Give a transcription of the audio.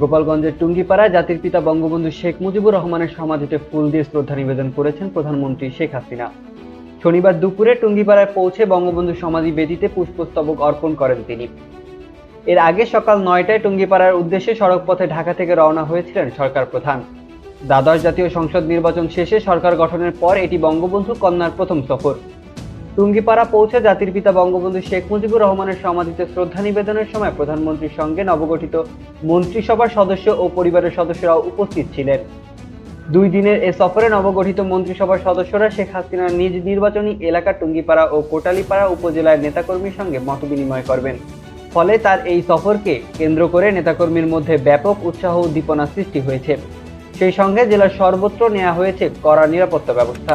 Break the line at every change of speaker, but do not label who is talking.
গোপালগঞ্জের টুঙ্গিপাড়ায় জাতির পিতা বঙ্গবন্ধু শেখ মুজিবুর রহমানের সমাধিতে ফুল দিয়ে শ্রদ্ধা নিবেদন করেছেন প্রধানমন্ত্রী শেখ হাসিনা। শনিবার দুপুরে টুঙ্গিপাড়ায় পৌঁছে বঙ্গবন্ধু সমাধি বেদিতে পুষ্পস্তবক অর্পণ করেন তিনি। এর আগে সকাল নয়টায় টুঙ্গিপাড়ার উদ্দেশ্যে সড়কপথে ঢাকা থেকে রওনা হয়েছিলেন সরকার প্রধান। দ্বাদশ জাতীয় সংসদ নির্বাচন শেষে সরকার গঠনের পর এটি বঙ্গবন্ধু কন্যার প্রথম সফর। টুঙ্গিপাড়া পৌঁছে জাতির পিতা বঙ্গবন্ধু শেখ মুজিবুর রহমানের সমাধিতে শ্রদ্ধা নিবেদনের সময় প্রধানমন্ত্রীর সঙ্গে নবগঠিত মন্ত্রিসভার সদস্য ও পরিবারের সদস্যরাও উপস্থিত ছিলেন। দুই দিনের এ সফরে নবগঠিত মন্ত্রিসভার সদস্যরা শেখ হাসিনার নিজ নির্বাচনী এলাকা টুঙ্গিপাড়া ও কোটালীপাড়া উপজেলার নেতাকর্মীর সঙ্গে মতবিনিময় করবেন। ফলে তার এই সফরকে কেন্দ্র করে নেতাকর্মীর মধ্যে ব্যাপক উৎসাহ উদ্দীপনা সৃষ্টি হয়েছে। সেই সঙ্গে জেলার সর্বত্র নেওয়া হয়েছে কড়া নিরাপত্তা ব্যবস্থা।